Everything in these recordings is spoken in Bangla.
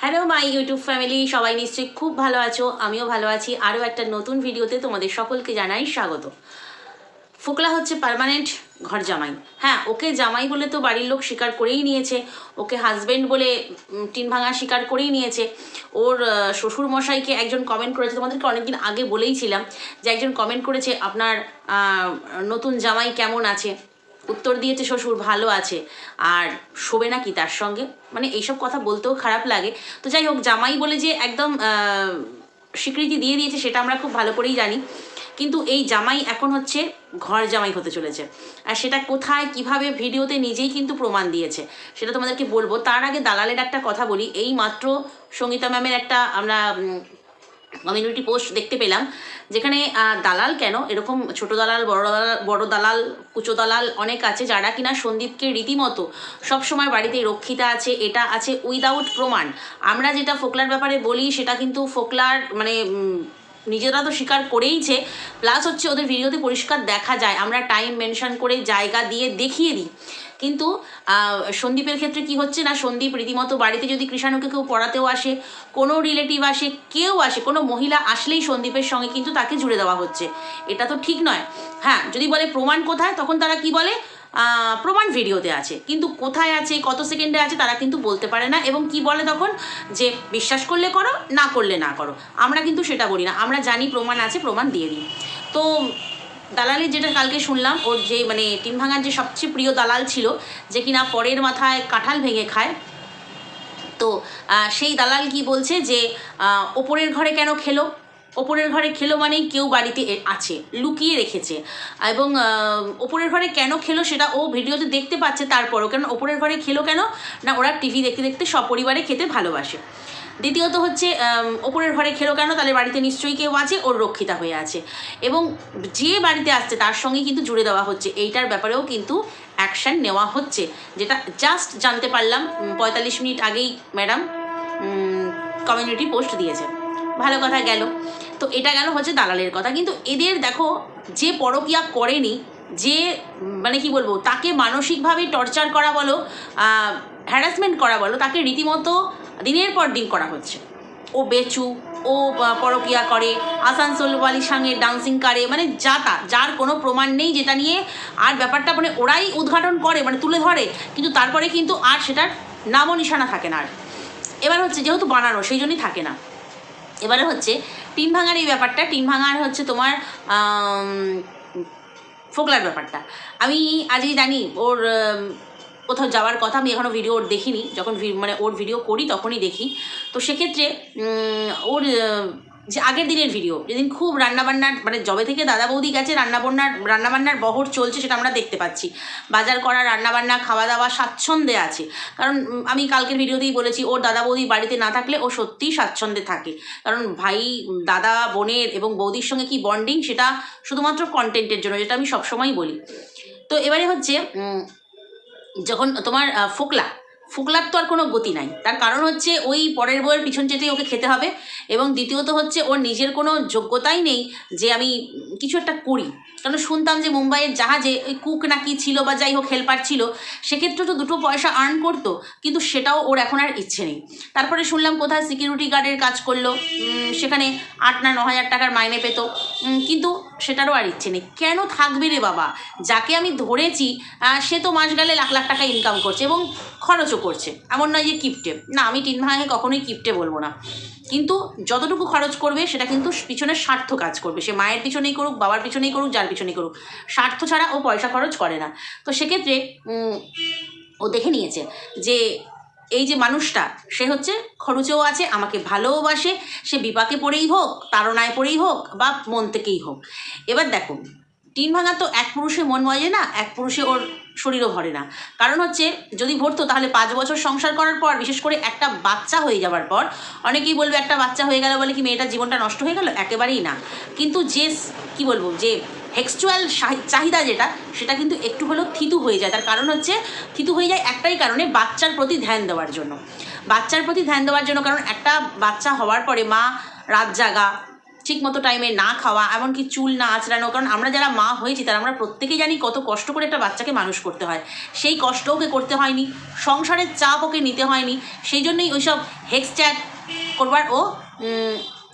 হ্যালো মাই ইউটিউব ফ্যামিলি সবাই নিশ্চয়ই খুব ভালো আছো, আমিও ভালো আছি। আরও একটা নতুন ভিডিওতে তোমাদের সকলকে জানাই স্বাগত। ফোকলা হচ্ছে পার্মানেন্ট ঘর জামাই। হ্যাঁ ওকে জামাই বলে তো বাড়ির লোক স্বীকার করেই নিয়েছে। ওকে হাজবেন্ড বলে টিন ভাঙা স্বীকার করেই নিয়েছে। ওর শ্বশুর মশাইকে একজন কমেন্ট করেছে। তোমাদেরকে অনেকদিন আগে বলেইছিলাম যে একজন কমেন্ট করেছে আপনার নতুন জামাই কেমন আছে। উত্তর দিয়েছে শ্বশুর, ভালো আছে। আর শোবে নাকি তার সঙ্গে? মানে এইসব কথা বলতেও খারাপ লাগে। তো যাই হোক, জামাই বলে যে একদম স্বীকৃতি দিয়ে দিয়েছে, সেটা আমরা খুব ভালো করেই জানি। কিন্তু এই জামাই এখন হচ্ছে ঘর জামাই হতে চলেছে। আর সেটা কোথায়, কীভাবে ভিডিওতে নিজেই কিন্তু প্রমাণ দিয়েছে। সেটা তোমাদেরকে বলব। তার আগে দালালের একটা কথা বলি। এই মাত্র সঙ্গীতা ম্যামের একটা আমরা কমিউনিটি পোস্ট দেখতে পেলাম, যেখানে দালাল কেন? এরকম ছোট দালাল, বড় দালাল বড় দালাল, কুচো দালাল অনেক আছে যারা কিনা সন্দীপকে রীতিমতো সবসময় বাড়িতে রক্ষিতা আছে, এটা আছে উইদাউট প্রমাণ। আমরা যেটা ফোকলার ব্যাপারে বলি, সেটা কিন্তু ফোকলার মানে নিজেরা তো স্বীকার করেইছে প্লাস হচ্ছে ওদের ভিডিওতে পরিষ্কার দেখা যায়। আমরা টাইম মেনশন করে জায়গা দিয়ে দেখিয়ে দিই। কিন্তু সন্দীপের ক্ষেত্রে কি হচ্ছে না, সন্দীপ রীতিমতো বাড়িতে যদি কৃষাণুকে কেউ পড়াতেও আসে, কোনো রিলেটিভ আসে, কেউ আসে, কোনো মহিলা আসলেই সন্দীপের সঙ্গে কিন্তু তাকে জুড়ে দেওয়া হচ্ছে। এটা তো ঠিক নয়। হ্যাঁ যদি বলে প্রমাণ কোথায়, তখন তারা কি বলে? প্রমাণ ভিডিওতে আছে। কিন্তু কোথায় আছে, কত সেকেন্ডে আছে, তারা কিন্তু বলতে পারে না। এবং কি বলে তখন? যে বিশ্বাস করলে করো, না করলে না করো। আমরা কিন্তু সেটা বলি না। আমরা জানি প্রমাণ আছে, প্রমাণ দিয়ে দিই। তো দালালের যেটা কালকে শুনলাম, ওর যে মানে টিম ভাঙার যে সবচেয়ে প্রিয় দালাল ছিল, যে কিনা পরের মাথায় কাঁঠাল ভেঙে খায়। তো সেই দালাল কি বলছে যে ওপরের ঘরে কেন খেলো? ওপরের ঘরে খেলো মানেই কেউ বাড়িতে আছে, লুকিয়ে রেখেছে। এবং ওপরের ঘরে কেন খেলো সেটা ও ভিডিওতে দেখতে পাচ্ছে তারপরও। কেন ওপরের ঘরে খেলো কেন? না, ওরা টিভি দেখতে দেখতে সপরিবারে খেতে ভালোবাসে। দ্বিতীয়ত হচ্ছে ওপরের ঘরে খেলো কেন? তাহলে বাড়িতে নিশ্চয়ই কেউ আছে ওর রক্ষিতা হয়ে আছে। এবং যে বাড়িতে আসছে তার সঙ্গে কিন্তু জুড়ে দেওয়া হচ্ছে। এইটার ব্যাপারেও কিন্তু অ্যাকশান নেওয়া হচ্ছে। যেটা জাস্ট জানতে পারলাম পঁয়তাল্লিশ মিনিট আগেই ম্যাডাম কমিউনিটি পোস্ট দিয়েছে। ভালো কথা গেল। তো এটা গেল হচ্ছে দালালের কথা। কিন্তু এদের দেখো, যে পরকিয়া করেনি, যে মানে কি বলব, তাকে মানসিকভাবে টর্চার করা বলো হ্যারাসমেন্ট করা বলো, তাকে রীতিমতো দিনের পর দিন করা হচ্ছে। ও বেচু, ও পরকিয়া করে, আসানসোল ওয়ালির সঙ্গে ডান্সিং করে মানে যা তা, যার কোনো প্রমাণ নেই যেটা নিয়ে আর ব্যাপারটা মানে ওরাই উদ্ঘাটন করে মানে তুলে ধরে, কিন্তু তারপরে কিন্তু আর সেটার নামও নিশানা থাকে না আর। এবার হচ্ছে যেহেতু বানানো, সেই জন্যই থাকে না। এবারে হচ্ছে টিন ভাঙার এই ব্যাপারটা, টিন ভাঙার হচ্ছে তোমার ফোকলার ব্যাপারটা। আমি আজই জানি ওর কোথাও যাওয়ার কথা আমি এখনও ভিডিও ওর দেখিনি। যখন মানে ওর ভিডিও করি তখনই দেখি। তো সেক্ষেত্রে ওর যে আগের দিনের ভিডিও যেদিন খুব রান্নাবান্নার মানে জবে থেকে দাদা বৌদি গেছে, রান্নাবান্নার রান্নাবান্নার বহর চলছে সেটা আমরা দেখতে পাচ্ছি। বাজার করা, রান্নাবান্না খাওয়া দাওয়া স্বাচ্ছন্দ্যে আছে। কারণ আমি কালকের ভিডিওতেই বলেছি, ওর দাদা বৌদি বাড়িতে না থাকলে ও সত্যিই স্বাচ্ছন্দ্যে থাকে। কারণ ভাই, দাদা, বোনের এবং বৌদির সঙ্গে কি বন্ডিং সেটা শুধুমাত্র কন্টেন্টের জন্য, যেটা আমি সবসময়ই বলি। তো এবারে হচ্ছে যখন তোমার ফোকলা ফোকলার তো আর কোনো গতি নাই। তার কারণ হচ্ছে ওই পরের বইয়ের পিছন চেটেই ওকে খেতে হবে এবং দ্বিতীয়ত হচ্ছে ওর নিজের কোনো যোগ্যতাই নেই যে আমি কিছু একটা করি। কারণ শুনতাম যে মুম্বাইয়ের জাহাজে ওই কুক নাকি ছিল বা যাই হোক হেল্পার ছিল, সেক্ষেত্রে তো দুটো পয়সা আর্ন করতো, কিন্তু সেটাও ওর এখন আর ইচ্ছে নেই। তারপরে শুনলাম কোথায় সিকিউরিটি গার্ডের কাজ করল সেখানে আট না ন হাজার টাকার মাইনে পেত। কিন্তু সেটারও আর ইচ্ছে নেই। কেন থাকবে রে বাবা? যাকে আমি ধরেছি সে তো মাস গেলে লাখ লাখ টাকা ইনকাম করছে এবং খরচও করছে। এমন নয় যে কিপটে। না, আমি টিন ভাঙাকে কখনোই কিপটে বলব না। কিন্তু যতটুকু খরচ করবে, সেটা কিন্তু পিছনে স্বার্থ কাজ করবে। সে মায়ের পিছনেই করুক, বাবার পিছনেই করুক, যার পিছনেই করুক। স্বার্থ ছাড়া ও পয়সা খরচ করে না। তো সেক্ষেত্রে ও দেখে নিয়েছে যে, এই যে মানুষটা, সে হচ্ছে খরচেও আছে, আমাকে ভালোবাসে, সে বিপাকে পড়েই হোক, তাড়নায় পড়েই হোক, বা মন থেকেই হোক। এবার দেখো, টিন ভাঙা তো এক পুরুষে মন মজে না, এক পুরুষে ওর শরীরও ভরে না। কারণ হচ্ছে, যদি ভরতো তাহলে পাঁচ বছর সংসার করার পর, বিশেষ করে একটা বাচ্চা হয়ে যাওয়ার পর, অনেকেই বলবে একটা বাচ্চা হয়ে গেল বলে কি মেয়েটার জীবনটা নষ্ট হয়ে গেল? একেবারেই না। কিন্তু যে কি বলব, যে হেক্সচুয়াল চাহিদা যেটা, সেটা কিন্তু একটু হলেও থিতু হয়ে যায়। তার কারণ হচ্ছে, থিতু হয়ে যায় একটাই কারণে বাচ্চার প্রতি ধ্যান দেওয়ার জন্য। বাচ্চার প্রতি ধ্যান দেওয়ার জন্য, কারণ একটা বাচ্চা হওয়ার পরে মা রাত জাগা ঠিক মতো টাইমে না খাওয়া, এমনকি চুল না আঁচড়ানো, কারণ আমরা যারা মা হয়েছি, তারা আমরা প্রত্যেকেই জানি কত কষ্ট করে একটা বাচ্চাকে মানুষ করতে হয়। সেই কষ্ট ওকে করতে হয়নি, সংসারের চাপ ওকে নিতে হয়নি, সেই জন্যই ওইসব হেক্সচ্যাট করবার ও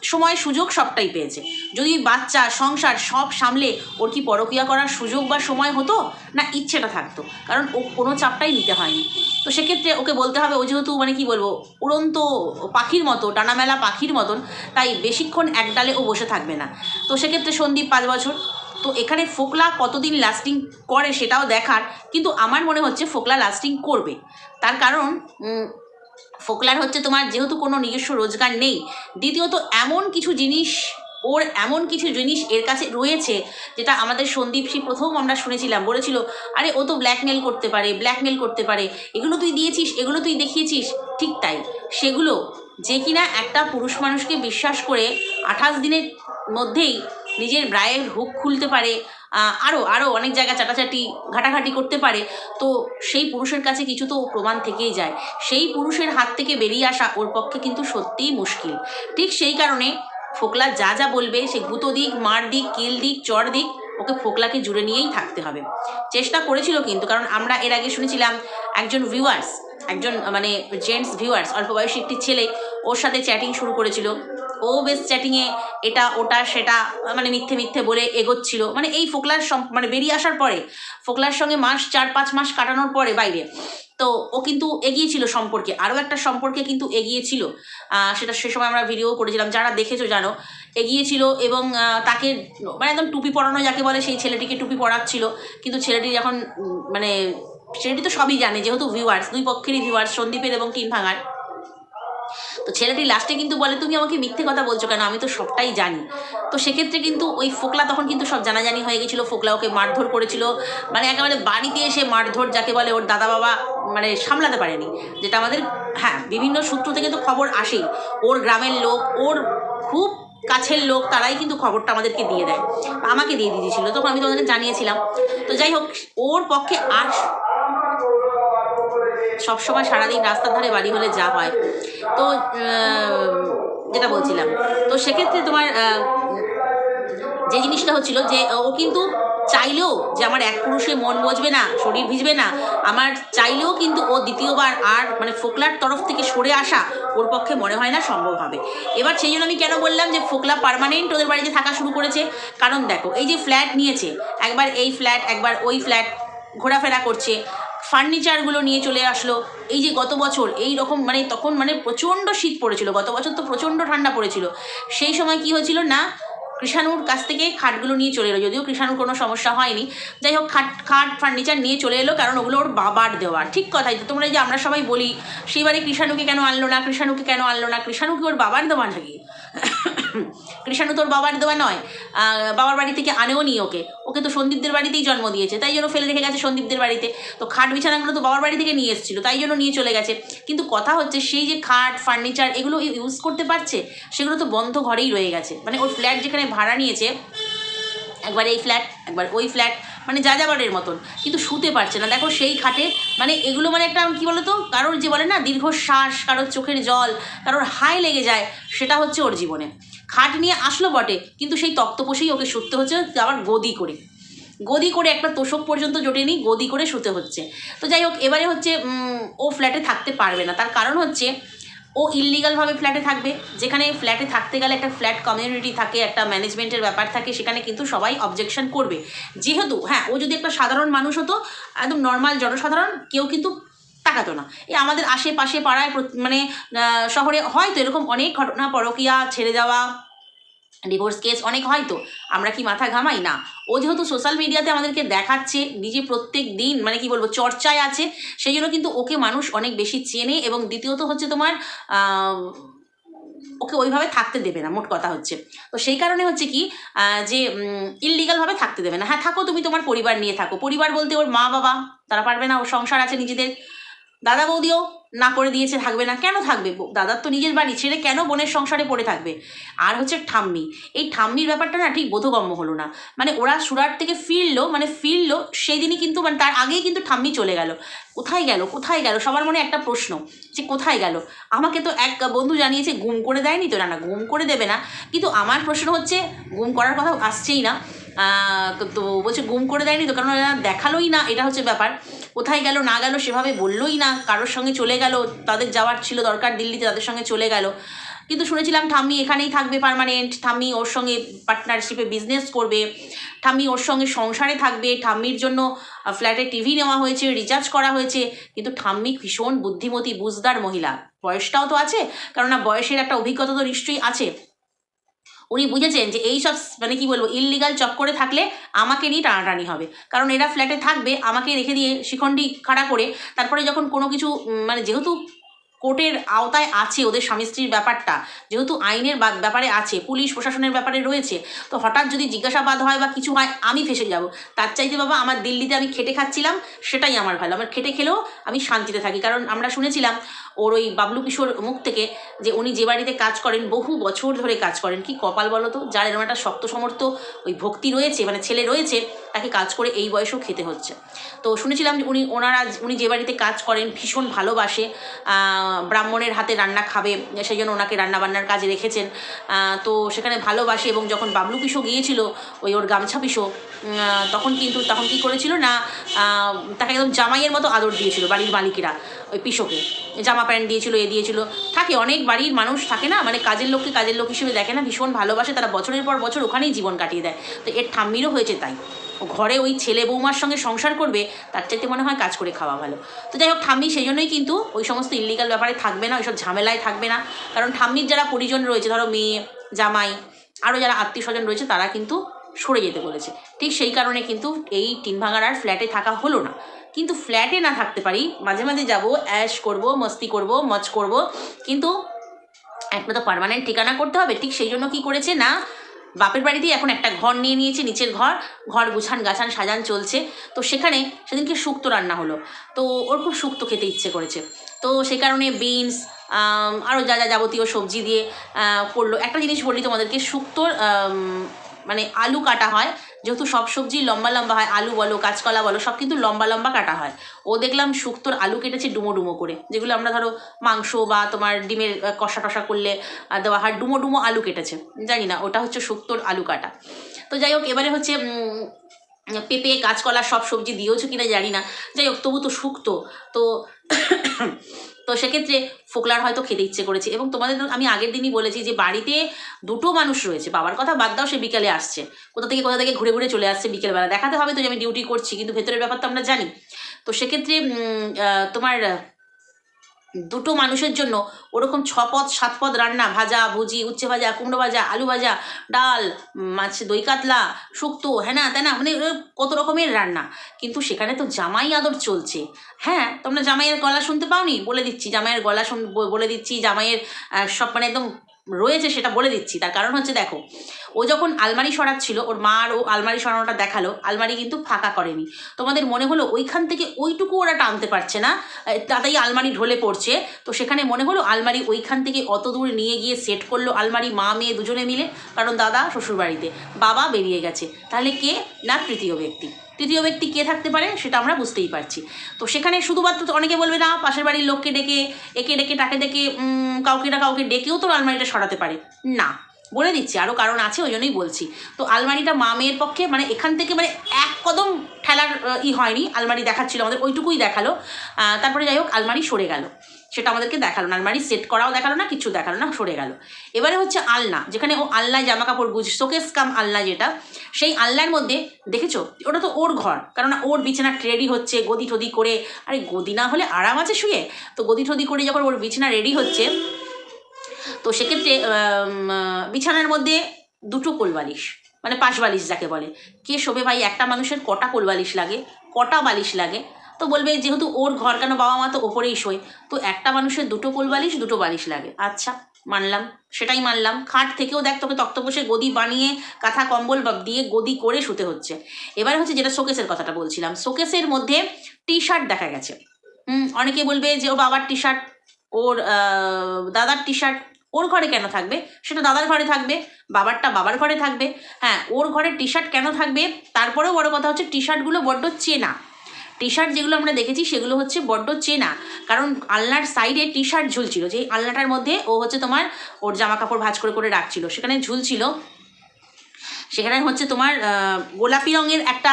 সময় সুযোগ সবটাই পেয়েছে। যদি বাচ্চা, সংসার সব সামলে ওর কি পরকিয়া করার সুযোগ বা সময় হতো? না, ইচ্ছেটা থাকতো। কারণ ও কোনো চাপটাই নিতে হয়নি। তো সেক্ষেত্রে ওকে বলতে হবে, ও যেহেতু মানে কি বলব, উড়ন্ত পাখির মতো ডানামেলা পাখির মতন, তাই বেশিক্ষণ এক ডালে ও বসে থাকবে না। তো সেক্ষেত্রে সন্দীপ পাঁচ বছর। তো এখানে ফোকলা কতদিন লাস্টিং করে সেটাও দেখার, কিন্তু আমার মনে হচ্ছে ফোকলা লাস্টিং করবে। তার কারণ ফোকলার হচ্ছে তোমার যেহেতু কোনো নিজস্ব রোজগার নেই, দ্বিতীয়ত এমন কিছু জিনিস ওর এমন কিছু জিনিস এর কাছে রয়েছে যেটা আমাদের সন্দীপ সি প্রথম আমরা শুনেছিলাম, বলেছিল, আরে, ও তো ব্ল্যাকমেল করতে পারে ব্ল্যাকমেল করতে পারে, এগুলো তুই দিয়েছিস, এগুলো তুই দেখিয়েছিস। ঠিক তাই, সেগুলো যে কিনা একটা পুরুষ মানুষকে বিশ্বাস করে আঠাশ দিনের মধ্যেই নিজের ব্রায়ের হুক খুলতে পারে আরও আরও অনেক জায়গা চাটাচাটি ঘাটাঘাটি করতে পারে। তো সেই পুরুষের কাছে কিছু তো প্রমাণ থেকেই যায়। সেই পুরুষের হাত থেকে বেরিয়ে আসা ওর পক্ষে কিন্তু সত্যিই মুশকিল। ঠিক সেই কারণে ফোকলা যা যা বলবে, সে গুঁতো দিক, মার দিক, কিল দিক, চর দিক, ওকে ফোকলাকে জুড়ে নিয়েই থাকতে হবে। চেষ্টা করেছিল কিন্তু, কারণ আমরা এর আগে শুনেছিলাম, একজন ভিউয়ার্স একজন মানে জেন্টস ভিউয়ার্স অল্প বয়সী একটি ছেলে, ওর সাথে চ্যাটিং শুরু করেছিল। ও বেশ চ্যাটিংয়ে এটা, ওটা, সেটা মানে মিথ্যে মিথ্যে বলে এগোচ্ছিল। মানে এই ফোকলার মানে বেরিয়ে আসার পরে, ফোকলার সঙ্গে মাস, চার, পাঁচ মাস কাটানোর পরে বাইরে। তো ও কিন্তু এগিয়েছিল সম্পর্কে, আরও একটা সম্পর্কে কিন্তু এগিয়েছিল। সেটা সে সময় আমরা ভিডিও করেছিলাম, যারা দেখেছ জানো, এগিয়েছিল এবং তাকে মানে একদম টুপি পরানো যাকে বলে, সেই ছেলেটিকে টুপি পরাচ্ছিল। কিন্তু ছেলেটি যখন মানে ছেলেটি তো সবই জানে, যেহেতু ভিউয়ার্স দুই পক্ষেরই ভিউয়ার্স সন্দীপের এবং টিম ভাঙার। তো ছেলেটি লাস্টে কিন্তু বলে, তুমি আমাকে মিথ্যে কথা বলছো কেন? আমি তো সবটাই জানি। তো সেক্ষেত্রে কিন্তু ওই ফোকলা তখন কিন্তু সব জানাজানি হয়ে গেছিল। ফোকলা ওকে মারধর করেছিল। মানে একেবারে বাড়িতে এসে মারধর যাকে বলে ওর দাদা বাবা মানে সামলাতে পারেনি। যেটা আমাদের হ্যাঁ বিভিন্ন সূত্র থেকে তো খবর আসেই। ওর গ্রামের লোক, ওর খুব কাছের লোক, তারাই কিন্তু খবরটা আমাদেরকে দিয়ে দেয়। আমাকে দিয়ে দিয়েছিল, তখন আমি তোমাদেরকে জানিয়েছিলাম। তো যাই হোক, ওর পক্ষে আর সবসময় সারাদিন রাস্তার ধারে বাড়ি হলে যা হয়। তো যেটা বলছিলাম। তো সেক্ষেত্রে তোমার যে জিনিসটা হচ্ছিল যে ও কিন্তু চাইলেও যে আমার এক পুরুষে মন বসবে না, শরীর ভিজবে না, আমার চাইলেও কিন্তু ও দ্বিতীয়বার আর মানে ফোকলার তরফ থেকে সরে আসা ওর পক্ষে মনে হয় না সম্ভব হবে। এবার সেই জন্য আমি কেন বললাম যে, ফোকলা পার্মানেন্ট ওদের বাড়িতে থাকা শুরু করেছে? কারণ দেখো, এই যে ফ্ল্যাট নিয়েছে, একবার এই ফ্ল্যাট একবার ওই ফ্ল্যাট ঘোরাফেরা করছে ফার্নিচারগুলো নিয়ে চলে আসলো। এই যে গত বছর এই রকম মানে তখন মানে প্রচণ্ড শীত পড়েছিল। গত বছর তো প্রচণ্ড ঠান্ডা পড়েছিল। সেই সময় কি হয়েছিল না, কৃষাণুর কাছ থেকে খাটগুলো নিয়ে চলে এলো। যদিও কৃষাণুর কোনো সমস্যা হয়নি। যাই হোক, খাট খাট, ফার্নিচার নিয়ে চলে এলো কারণ ওগুলো ওর বাবার দেওয়া। ঠিক কথাই তো তোমরা যে আমরা সবাই বলি সেইবারে কৃষাণুকে কেন আনলো না, কৃষাণুকে কেন আনলো না কৃষাণুকে ওর বাবার দেওয়া নাকি? কৃষাণু তোর বাবার দেওয়া নয়। বাবার বাড়ি থেকে আনেও নি ওকে? ওকে তো সন্দীপদের বাড়িতেই জন্ম দিয়েছে, তাই জন্য ফেলে রেখে গেছে সন্দীপদের বাড়িতে। তো খাট বিছানাগুলো তো বাবার বাড়ি থেকে নিয়ে এসেছিল, তাই জন্য নিয়ে চলে গেছে। কিন্তু কথা হচ্ছে সেই যে খাট ফার্নিচার এগুলো ইউজ করতে পারছে? সেগুলো তো বন্ধ ঘরেই রয়ে গেছে। মানে ওর ফ্ল্যাট যেখানে ভাড়া নিয়েছে, একবার এই ফ্ল্যাট একবার ওই ফ্ল্যাট মানে যা যাবারের মতন। কিন্তু শুতে পারছে না। দেখো সেই খাটে মানে এগুলো মানে একটা কি বলতো? কারোর যে বলে না, দীর্ঘশ্বাস, কারোর চোখের জল, কারোর হাই লেগে যায়, সেটা হচ্ছে ওর জীবনে। খাট নিয়ে আসলো বটে, কিন্তু সেই তক্তপোষেই ওকে শুতে হচ্ছে আবার গদি করে। গদি করে একটা তোষক পর্যন্ত জোটেনি গদি করে শুতে হচ্ছে। তো যাই হোক, এবারে হচ্ছে ও ফ্ল্যাটে থাকতে পারবে না। তার কারণ হচ্ছে, ও ইললিগালভাবে ফ্ল্যাটে থাকবে। যেখানে ফ্ল্যাটে থাকতে গেলে একটা ফ্ল্যাট কমিউনিটি থাকে, একটা ম্যানেজমেন্টের ব্যাপার থাকে, সেখানে কিন্তু সবাই অবজেকশন করবে। যেহেতু হ্যাঁ ও যদি একটা সাধারণ মানুষ হতো, একদম নর্মাল জনসাধারণ, কেউ কিন্তু তাকাতো না। এই আমাদের আশেপাশে পাড়ায় মানে শহরে হয়তো এরকম অনেক ঘটনা, পরকিয়া, ছেড়ে যাওয়া ডিভোর্স কেস অনেক হয়তো আমরা কি মাথা ঘামাই? না। ও যেহেতু সোশ্যাল মিডিয়াতে আমাদেরকে দেখাচ্ছে, নিজে প্রত্যেক দিন মানে কি বলব, চর্চায় আছে, সেই জন্য কিন্তু ওকে মানুষ অনেক বেশি চেনে এবং দ্বিতীয়ত হচ্ছে তোমার ওকে ওইভাবে থাকতে দেবে না, মোট কথা হচ্ছে। তো সেই কারণে হচ্ছে কি যে ইললিগালভাবে থাকতে দেবে না। হ্যাঁ থাকো তুমি তোমার পরিবার নিয়ে থাকো। পরিবার বলতে ওর মা বাবা তারা পারবে না, ওর সংসার আছে নিজেদের। দাদা বৌদিও না করে দিয়েছে, থাকবে না। কেন থাকবে? দাদার তো নিজের বাড়ি ছেড়ে কেন বোনের সংসারে পড়ে থাকবে? আর হচ্ছে ঠাম্মি। এই ঠাম্মির ব্যাপারটা না ঠিক বোধগম্য হলো না। মানে ওরা সুরাট থেকে ফিরলো মানে ফিরলো সেই দিনই কিন্তু মানে তার আগেই কিন্তু ঠাম্মি চলে গেল। কোথায় গেল? কোথায় গেল? সবার মনে একটা প্রশ্ন যে কোথায় গেল? আমাকে তো এক বন্ধু জানিয়েছে, গুম করে দেয়নি তো? না না, গুম করে দেবে না। কিন্তু আমার প্রশ্ন হচ্ছে, গুম করার কথা আসছেই না। তো বলছে, গুম করে দেয়নি তো? কারণ দেখালোই না, এটা হচ্ছে ব্যাপার। কোথায় গেল, না গেল, সেভাবে বললোই না। কারোর সঙ্গে চলে গেল, তাদের যাওয়ার ছিল দরকার দিল্লিতে, তাদের সঙ্গে চলে গেল। কিন্তু শুনেছিলাম ঠাম্মি এখানেই থাকবে পারমানেন্ট ঠাম্মি ওর সঙ্গে পার্টনারশিপে বিজনেস করবে, ঠাম্মি ওর সঙ্গে সংসারে থাকবে, ঠাম্মির জন্য ফ্ল্যাটে টিভি নেওয়া হয়েছে রিচার্জ করা হয়েছে। কিন্তু ঠাম্মি ভীষণ বুদ্ধিমতী, বুঝদার মহিলা। বয়সটাও তো আছে, কেননা বয়সের একটা অভিজ্ঞতা তো নিশ্চয়ই আছে। উনি বুঝেছেন যে এই সব মানে কি বলব ইললিগাল চক্করে থাকলে আমাকে নিয়ে টানাটানি হবে। কারণ এরা ফ্ল্যাটে থাকবে, আমাকে রেখে দিয়ে শিখণ্ডি খাড়া করে, তারপরে যখন কোনো কিছু মানে যেহেতু কোর্টের আওতায় আছে ওদের স্বামী স্ত্রীর ব্যাপারটা, যেহেতু আইনের ব্যাপারে আছে, পুলিশ প্রশাসনের ব্যাপারে রয়েছে, তো হঠাৎ যদি জিজ্ঞাসাবাদ হয় বা কিছু হয়, আমি ফেসে যাব। তার চাইতে বাবা, আমার দিল্লিতে আমি খেটে খাচ্ছিলাম, সেটাই আমার ভালো। আমার খেটে খেলেও আমি শান্তিতে থাকি। কারণ আমরা শুনেছিলাম ওর ওই বাবলু কিশোর মুখ থেকে যে উনি যে বাড়িতে কাজ করেন, বহু বছর ধরে কাজ করেন। কি কপাল বলো তো? যার এরকম একটা শক্ত সমর্থ ওই ভক্তি রয়েছে মানে ছেলে রয়েছে, তাকে কাজ করে এই বয়সেও খেতে হচ্ছে। তো শুনেছিলাম যে উনি ওনারা উনি যে বাড়িতে কাজ করেন, ভীষণ ভালোবাসে ব্রাহ্মণের হাতে রান্না খাবে, সেই জন্য ওনাকে রান্নাবান্নার কাজে রেখেছেন। তো সেখানে ভালোবাসে এবং যখন বাবলু পিসো গিয়েছিল, ওই ওর গামছা পিসো তখন কিন্তু, তখন কি করেছিল না তাকে একদম জামাইয়ের মতো আদর দিয়েছিল বাড়ির মালিকেরা, ওই পিসোকে। জামা প্যান্ট দিয়েছিল, এ দিয়েছিল। থাকে, অনেক বাড়ির মানুষ থাকে না মানে কাজের লোককে কাজের লোক হিসেবে দেখে না, ভীষণ ভালোবাসে, তারা বছরের পর বছর ওখানেই জীবন কাটিয়ে দেয়। তো এর ঠাম্মিরও হয়েছে তাই। ঘরে ওই ছেলে বৌমার সঙ্গে সংসার করবে, তার চাইতে মনে হয় কাজ করে খাওয়া ভালো। তো যাই হোক, ঠাম্মি সেই জন্যই কিন্তু ওই সমস্ত ইলিগাল ব্যাপারে থাকবে না, ওইসব ঝামেলায় থাকবে না। কারণ ঠাম্মির যারা পরিজন রয়েছে, ধরো মেয়ে, জামাই আরও যারা আত্মীয় স্বজন রয়েছে, তারা কিন্তু সরে যেতে বলেছে। ঠিক সেই কারণে কিন্তু এই টিন ভাঙার আর ফ্ল্যাটে থাকা হলো না। কিন্তু ফ্ল্যাটে না থাকতে পারি, মাঝে মাঝে যাব অ্যাশ করব, মস্তি করব, মজ করব, কিন্তু একটা তো পার্মানেন্ট ঠিকানা করতে হবে। ঠিক সেই জন্য কি করেছে না, বাপের বাড়িতেই এখন একটা ঘর নিয়ে নিয়েছে, নিচের ঘর ঘর গুছান, গাছান, সাজান চলছে। তো সেখানে সেদিনকে শুক্তো রান্না হলো। তো ওর খুব শুক্তো খেতে ইচ্ছে করেছে। তো সেই কারণে বিনস আরও যা যা যাবতীয় সবজি দিয়ে করল। একটা জিনিস বলি তোমাদেরকে, শুক্তোর মানে আলু কাটা হয়। যেহেতু সব সবজি লম্বা লম্বা হয়, আলু বলো, কাঁচকলা বলো, সব কিন্তু লম্বা লম্বা কাটা হয়। ও দেখলাম শুক্তোর আলু কেটেছে ডুমো ডুমো করে। যেগুলো আমরা ধরো মাংস বা তোমার ডিমের কষা টষা করলে দেওয়া হয়, ডুমো ডুমো আলু কেটেছে। জানি না, ওটা হচ্ছে শুক্তোর আলু কাটা। তো যাই হোক, এবারে হচ্ছে পেঁপে, কাঁচকলা সব সবজি দিয়েওছো কিনা জানি না। যাই হোক, তবু তো শুক্তো। তো তো সেক্ষেত্রে ফোকলার হয়তো খেতে ইচ্ছে করেছে। এবং তোমাদের আমি আগের দিনই বলেছি যে বাড়িতে দুটো মানুষ রয়েছে। বাবার কথা বাদ দাও, সে বিকেলে আসছে। কোথা থেকে কোথা থেকে ঘুরে ঘুরে চলে আসছে বিকেলবেলা। দেখাতে হবে তো যে আমি ডিউটি করছি, কিন্তু ভেতরের ব্যাপার তো আমরা জানি। তো সেক্ষেত্রে তোমার দুটো মানুষের জন্য ওরকম ছ পদ সাত পদ রান্না, ভাজা, ভুজি, উচ্ছে ভাজা, কুমড়ো ভাজা, আলু ভাজা, ডাল মাছ দই কাতলা, শুক্তো হ্যাঁ না, তাই না? মানে কত রকমের রান্না। কিন্তু সেখানে তো জামাই আদর চলছে। হ্যাঁ তোমরা জামাইয়ের গলা শুনতে পাওনি? বলে দিচ্ছি, জামাইয়ের গলা শুন বলে দিচ্ছি, জামাইয়ের সব মানে একদম রয়েছে সেটা বলে দিচ্ছি। তার কারণ হচ্ছে দেখো, ও যখন আলমারি সরাচ্ছিল, ওর মা আর ও আলমারি সরানোটা দেখাল, আলমারি কিন্তু ফাঁকা করেনি। তোমাদের মনে হলো ওইখান থেকে ওইটুকু ওরা টানতে পারছে না? তাতেই আলমারি ঢলে পড়ছে। তো সেখানে মনে হলো আলমারি ওইখান থেকে অত দূর নিয়ে গিয়ে সেট করল আলমারি, মা, মেয়ে দুজনে মিলে? কারণ দাদা শ্বশুরবাড়িতে। বাবা বেরিয়ে গেছে। তাহলে কে? না তৃতীয় ব্যক্তি। তৃতীয় ব্যক্তি কে থাকতে পারে সেটা আমরা বুঝতেই পারছি। তো সেখানে শুধুমাত্র অনেকে বলবে না, পাশের বাড়ির লোককে ডেকে, একে ডেকে, তাকে ডেকে কাউকে না কাউকে ডেকেও তো আলমারিটা সরাতে পারে। না, বলে দিচ্ছি আরও কারণ আছে, ওই জন্যই বলছি। তো আলমারিটা মা মেয়ের পক্ষে মানে এখান থেকে মানে এক কদম ঠেলার, ই হয়নি, আলমারি দেখাচ্ছিল আমাদের, ওইটুকুই দেখাল। তারপরে যাই হোক, আলমারি সরে গেল। সেটা আমাদেরকে দেখাল না, আলমারি সেট করাও দেখাল না, কিছু দেখাল না, সরে গেল। এবারে হচ্ছে আলনা, যেখানে ও আলনায় জামা কাপড় গুজ শোকেস কাম আলনা যেটা, সেই আলনার মধ্যে দেখেছ? ওটা তো ওর ঘর, কারণ ওর বিছানা রেডি হচ্ছে, গদি ঠদি করে, আরে গদি না হলে আরাম আছে শুয়ে? তো গদি ঠদি করে যখন ওর বিছানা রেডি হচ্ছে, তো সেক্ষেত্রে বিছানার মধ্যে দুটো কোলবালিশ মানে পাশ বালিশ যাকে বলে। কে শোবে ভাই? একটা মানুষের কটা কোলবালিশ লাগে, কটা বালিশ লাগে? তো বলবে, যেহেতু ওর ঘর কেন বাবা মা তো ওপরেই শোয়? তো একটা মানুষের দুটো কোল বালিশ, দুটো বালিশ লাগে। আচ্ছা মানলাম, সেটাই মানলাম। খাট থেকেও দেখ তোকে তক্তপোষে গদি বানিয়ে, কাঁথা, কম্বল দিয়ে গদি করে শুতে হচ্ছে। এবার হচ্ছে যেটা শোকেসের কথাটা বলছিলাম। শোকেসের মধ্যে টি শার্ট দেখা গেছে। অনেকে বলবে যে, ও বাবার টি শার্ট ওর দাদার টি শার্ট ওর ঘরে কেন থাকবে? সেটা দাদার ঘরে থাকবে, বাবারটা বাবার ঘরে থাকবে। হ্যাঁ ওর ঘরে টি শার্ট কেন থাকবে? তারপরেও বড় কথা হচ্ছে টি শার্টগুলো বড্ড চেনা। টি শার্ট যেগুলো আমরা দেখেছি, সেগুলো হচ্ছে বড্ড চেনা। কারণ আলনার সাইডে টি শার্ট ঝুলছিল। যে আলনাটার মধ্যে ও হচ্ছে তোমার ওর জামা কাপড় ভাজ করে করে রাখছিল। সেখানে ঝুলছিল সেখানে হচ্ছে তোমার গোলাপি রঙের একটা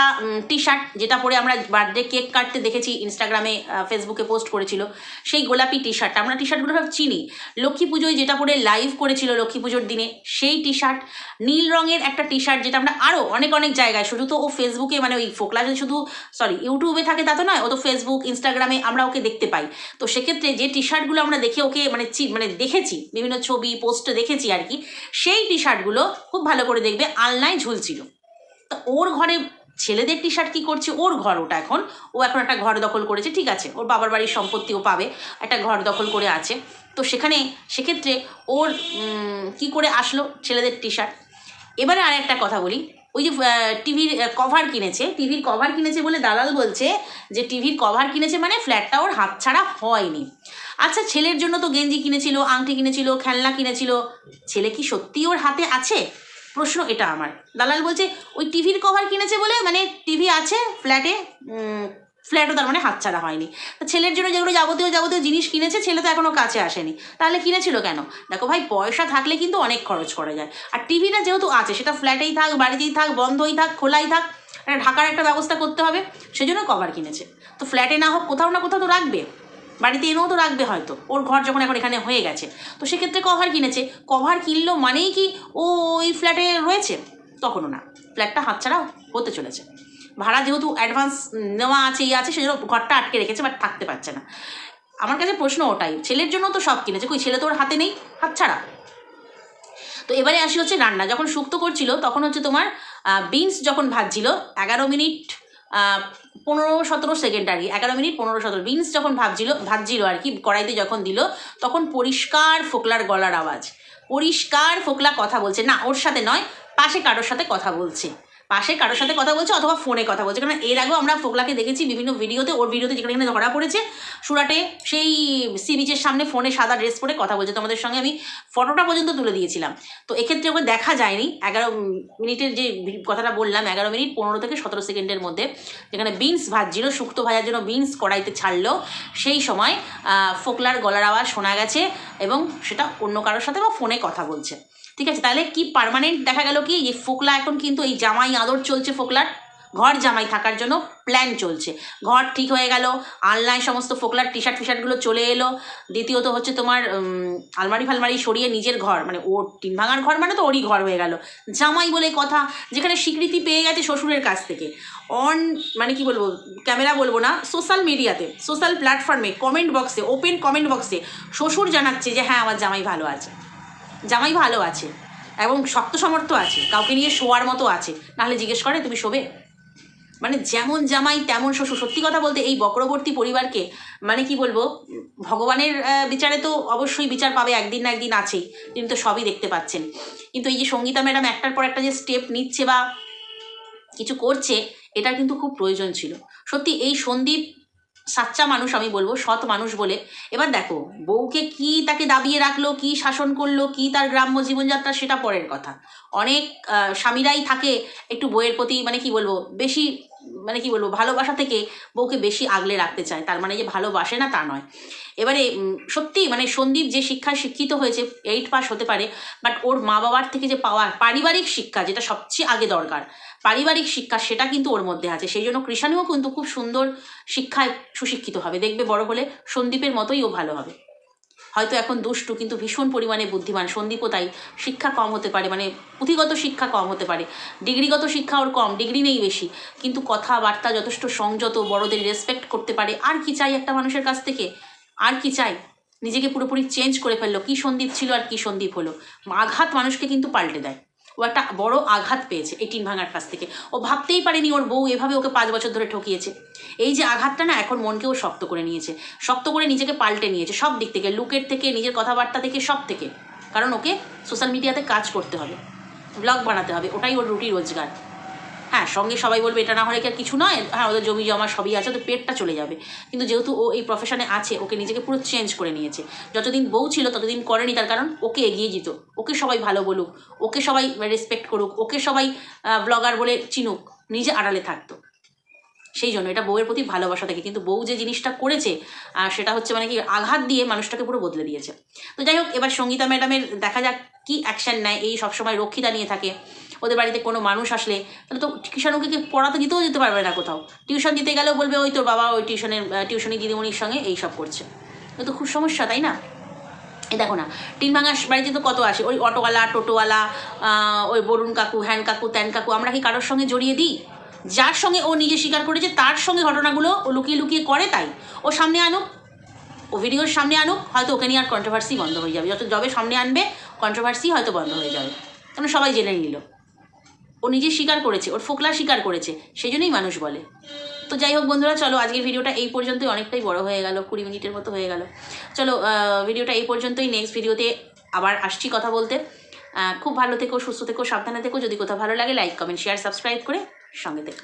টি শার্ট যেটা পরে আমরা বার্থডে কেক কাটতে দেখেছি ইনস্টাগ্রামে ফেসবুকে পোস্ট করেছিল। সেই গোলাপি টি শার্ট আমরা টি শার্টগুলো সব চিনি। লক্ষ্মী পুজোয় যেটা পরে লাইভ করেছিল লক্ষ্মী পুজোর দিনে, সেই টি শার্ট নীল রঙের একটা টি শার্ট যেটা আমরা আরও অনেক অনেক জায়গায়, শুধু তো ও ফেসবুকে মানে ওই ফোকলাসে শুধু সরি ইউটিউবে থাকে তা তো নয়, ও তো ফেসবুক ইনস্টাগ্রামে আমরা ওকে দেখতে পাই। তো সেক্ষেত্রে যে টি শার্টগুলো আমরা দেখে ওকে মানে মানে দেখেছি, বিভিন্ন ছবি পোস্টে দেখেছি আর কি, সেই টি শার্টগুলো খুব ভালো করে দেখবে আলনায় ঝুলছিল। তো ওর ঘরে ছেলেদের টি শার্ট কী করছে? ওর ঘর ওটা এখন। ও এখন একটা ঘর দখল করেছে, ঠিক আছে। ওর বাবার বাড়ির সম্পত্তিও পাবে, একটা ঘর দখল করে আছে। তো সেখানে, সেক্ষেত্রে ওর কি করে আসলো ছেলেদের টি শার্ট এবারে আর একটা কথা বলি। ওই যে টিভির কভার কিনেছে, টিভির কভার কিনেছে বলে দালাল বলছে যে টিভির কভার কিনেছে মানে ফ্ল্যাটটা ওর হাত ছাড়া হয়নি। আচ্ছা ছেলের জন্য তো গেঞ্জি কিনেছিল, আংটি কিনেছিল, খেলনা কিনেছিল। ছেলে কি সত্যি ওর হাতে আছে? প্রশ্ন এটা আমার। দালাল বলছে, ওই টিভির কভার কিনেছে বলে মানে টিভি আছে ফ্ল্যাটে ফ্ল্যাটও তার মানে হাতছাড়া হয়নি। তা ছেলের জন্য যেগুলো যাবতীয় যাবতীয় জিনিস কিনেছে, ছেলে তো এখনও কাছে আসেনি। তাহলে কিনেছিল কেন? দেখো ভাই, পয়সা থাকলে কিন্তু অনেক খরচ করা যায়। আর টিভিটা যেহেতু আছে, সেটা ফ্ল্যাটেই থাক, বাড়িতেই থাক, বন্ধই থাক, খোলাই থাক ঢাকার একটা ব্যবস্থা করতে হবে, সেজন্য কভার কিনেছে। তো ফ্ল্যাটে না হোক, কোথাও না কোথাও তো রাখবে। বাড়িতে এনেও তো রাখবে হয়তো। ওর ঘর যখন এখন এখানে হয়ে গেছে। তো সেক্ষেত্রে কভার কিনেছে। কভার কিনলো মানেই কি ও ওই ফ্ল্যাটে রয়েছে? তখনও না। ফ্ল্যাটটা হাতছাড়া হতে চলেছে। ভাড়া যেহেতু অ্যাডভান্স নেওয়া আছে ইয়ে আছে, সেজন্য ঘরটা আটকে রেখেছে বাট থাকতে পারছে না। আমার কাছে প্রশ্ন ওটাই, ছেলের জন্য তো সব কিনেছে। কই, ছেলে তো ওর হাতে নেই, হাতছাড়া? তো এবারে আসি হচ্ছে রান্না। যখন শুক্তো করছিল, তখন হচ্ছে তোমার বিনস যখন ভাজছিল, এগারো মিনিট পনেরো সতেরো সেকেন্ড আর কি, এগারো মিনিট পনেরো সতেরো বিনস যখন ভাবছিল ভাবছিল আর কি, কড়াইতে যখন দিল, তখন পরিষ্কার ফোকলার গলার আওয়াজ, পরিষ্কার ফোকলা কথা বলছে, না, ওর সাথে নয়, পাশে কারোর সাথে কথা বলছে। পাশে কারোর সাথে কথা বলছে অথবা ফোনে কথা বলছে। কারণ এর আগেও আমরা ফোকলাকে দেখেছি বিভিন্ন ভিডিওতে, ওর ভিডিওতে যেখানে এখানে ধরা পড়েছে, সুরাটে সেই সি বিচের সামনে ফোনে সাদা ড্রেস পরে কথা বলছে। তোমাদের সঙ্গে আমি ফটোটা পর্যন্ত তুলে দিয়েছিলাম। তো এক্ষেত্রে ওকে দেখা যায়নি। এগারো মিনিটের যে কথাটা বললাম, এগারো মিনিট পনেরো থেকে সতেরো সেকেন্ডের মধ্যে, যেখানে বিনস ভাজছিল, শুক্তো ভাজার জন্য বিনস কড়াইতে ছাড়লো। সেই সময় ফোকলার গলার আওয়াজ শোনা গেছে এবং সেটা অন্য কারোর সাথে বা ফোনে কথা বলছে। ঠিক আছে? তাহলে কি পার্মানেন্ট দেখা গেল কি? যে ফোকলা এখন কিন্তু এই জামাই আদর চলছে ফোকলার। ঘর জামাই থাকার জন্য প্ল্যান চলছে। ঘর ঠিক হয়ে গেল, আলনায় সমস্ত ফোকলার টি শার্ট ফিশার্টগুলো চলে এলো। দ্বিতীয়ত হচ্ছে তোমার আলমারি ফালমারি সরিয়ে নিজের ঘর মানে ওর টিন ভাঙার ঘর মানে তো ওরই ঘর হয়ে গেল। জামাই বলে কথা, যেখানে স্বীকৃতি পেয়ে গেছে শ্বশুরের কাছ থেকে। অন মানে কি বলব, ক্যামেরা বলব না সোশ্যাল মিডিয়াতে সোশ্যাল প্ল্যাটফর্মে কমেন্ট বক্সে ওপেন কমেন্ট বক্সে শ্বশুর জানাচ্ছে যে হ্যাঁ আমার জামাই ভালো আছে। জামাই ভালো আছে এবং শক্ত সমর্থ আছে, কাউকে নিয়ে শোয়ার মতো আছে, নাহলে জিজ্ঞেস করে, তুমি শোবে? মানে যেমন জামাই, তেমন শ্বশুর। সত্যি কথা বলতে এই বক্রবর্তী পরিবারকে মানে কি বলব, ভগবানের বিচারে তো অবশ্যই বিচার পাবে, একদিন না একদিন আছেই, তিনি তো সবই দেখতে পাচ্ছেন। কিন্তু এই যে সঙ্গীতা ম্যাডাম একটার পর একটা যে স্টেপ নিচ্ছে বা কিছু করছে এটা কিন্তু খুব প্রয়োজন ছিল। সত্যি এই সন্দীপ সাচ্চা মানুষ আমি বলব, সৎ মানুষ বলে। এবার দেখো, বউকে কি তাকে দাবিয়ে রাখল, কি শাসন করল, কি তার গ্রাম্য জীবনযাত্রা সেটা পরের কথা। অনেক স্বামীরাই থাকে একটু বইয়ের প্রতি মানে কি বলব, বেশি মানে কি বলব, ভালোবাসা থেকে বউকে বেশি আগলে রাখতে চায়। তার মানে যে ভালোবাসে না তা নয়। এবারে সত্যি মানে সন্দীপ যে শিক্ষায় শিক্ষিত হয়েছে এইট পাস হতে পারে বাট ওর মা বাবার থেকে যে পাওয়া পারিবারিক শিক্ষা, যেটা সবচেয়ে আগে দরকার পারিবারিক শিক্ষা সেটা কিন্তু ওর মধ্যে আছে। সেই জন্য কৃষাণীও কিন্তু খুব সুন্দর শিক্ষায় সুশিক্ষিত হবে। দেখবে বড় হলে সন্দীপের মতোই ও ভালো হবে। হয়তো এখন দুষ্টু, কিন্তু ভীষণ পরিমাণে বুদ্ধিমান। সন্দীপও তাই, শিক্ষা কম হতে পারে মানে পুঁথিগত শিক্ষা কম হতে পারে। ডিগ্রিগত শিক্ষা ওর কম, ডিগ্রি নেই বেশি। কিন্তু কথাবার্তা যথেষ্ট সংযত, বড়দের রেসপেক্ট করতে পারে। আর কি চাই একটা মানুষের কাছ থেকে? আর কি চাই? নিজেকে পুরোপুরি চেঞ্জ করে ফেলল। কি সন্দীপ ছিল আর কি সন্দীপ হলো? আঘাত মানুষকে কিন্তু পাল্টে দেয়। ও একটা বড় আঘাত পেয়েছে এই টিন ভাঙার কাছ থেকে। ও ভাবতেই পারেনি ওর বউ এভাবে ওকে পাঁচ বছর ধরে ঠকিয়েছে। এই যে আঘাতটা না এখন মনকে ও শক্ত করে নিয়েছে। শক্ত করে নিজেকে পাল্টে নিয়েছে সব দিক থেকে, লুকের থেকে, নিজের কথাবার্তা থেকে, সব থেকে। কারণ ওকে সোশ্যাল মিডিয়াতে কাজ করতে হবে। ব্লগ বানাতে হবে, ওটাই ওর রুটি রোজগার। হ্যাঁ সঙ্গে সবাই বলবে এটা না হলে কি আর কিছু নয়? হ্যাঁ ওদের জমি জমা সবই আছে, তো পেটটা চলে যাবে। কিন্তু যেহেতু ও এই প্রফেশনে আছে, ওকে নিজেকে পুরো চেঞ্জ করে নিয়েছে। যতদিন বউ ছিল, ততদিন করেনি তার কারণ ওকে এগিয়ে যেত ওকে সবাই ভালো বলুক, ওকে সবাই রেসপেক্ট করুক, ওকে সবাই ব্লগার বলে চিনুক, নিজে আড়ালে থাকতো। সেই জন্য এটা বউয়ের প্রতি ভালোবাসা থেকে। কিন্তু বউ যে জিনিসটা করেছে সেটা হচ্ছে মানে কি, আঘাত দিয়ে মানুষটাকে পুরো বদলে দিয়েছে। তো যাই হোক, এবার সঙ্গীতা ম্যাডামের দেখা যাক কি অ্যাকশন নেয়। এই সবসময় রক্ষিতা নিয়ে থাকে। ওদের বাড়িতে কোনো মানুষ আসলে, তাহলে তো কিষাণুকে কি পড়াতে দিতেও যেতে পারবে না কোথাও? টিউশন দিতে গেলেও বলবে ওই তোর বাবা ওই টিউশনের টিউশনি দিদিমণির সঙ্গে এই সব করছে। তো খুব সমস্যা, তাই না? এই দেখো না, টিন ভাঙা বাড়িতে তো কত আসে? ওই অটোওয়ালা, টোটোওয়ালা ওই বরুণ কাকু, হ্যান কাকু, ত্যান কাকু, আমরা কি কারোর সঙ্গে জড়িয়ে দিই? যার সঙ্গে ও নিজে স্বীকার করেছে, তার সঙ্গে ঘটনাগুলো ও লুকিয়ে লুকিয়ে করে তাই। ও সামনে আনুক, ও ভিডিওর সামনে আনুক, হয়তো ওকে নিয়ে আর কন্ট্রোভার্সি বন্ধ হয়ে যাবে। যত যবে সামনে আনবে কন্ট্রোভার্সি হয়তো বন্ধ হয়ে যাবে। কারণ সবাই জেনে নিল। ও নিজে স্বীকার করেছে, ওর ফোকলা স্বীকার করেছে সেই জন্যই মানুষ বলে। তো যাই হোক বন্ধুরা, চলো আজকের ভিডিওটা এই পর্যন্তই, অনেকটাই বড় হয়ে গেল, কুড়ি মিনিটের মতো হয়ে গেল। চলো ভিডিওটা এই পর্যন্তই নেক্সট ভিডিওতে আবার আসছি কথা বলতে। খুব ভালো থেকো, সুস্থ থেকো, সাবধানে থেকো, যদি কোথাও ভালো লাগে লাইক কমেন্ট শেয়ার সাবস্ক্রাইব করে সঙ্গে থেকো।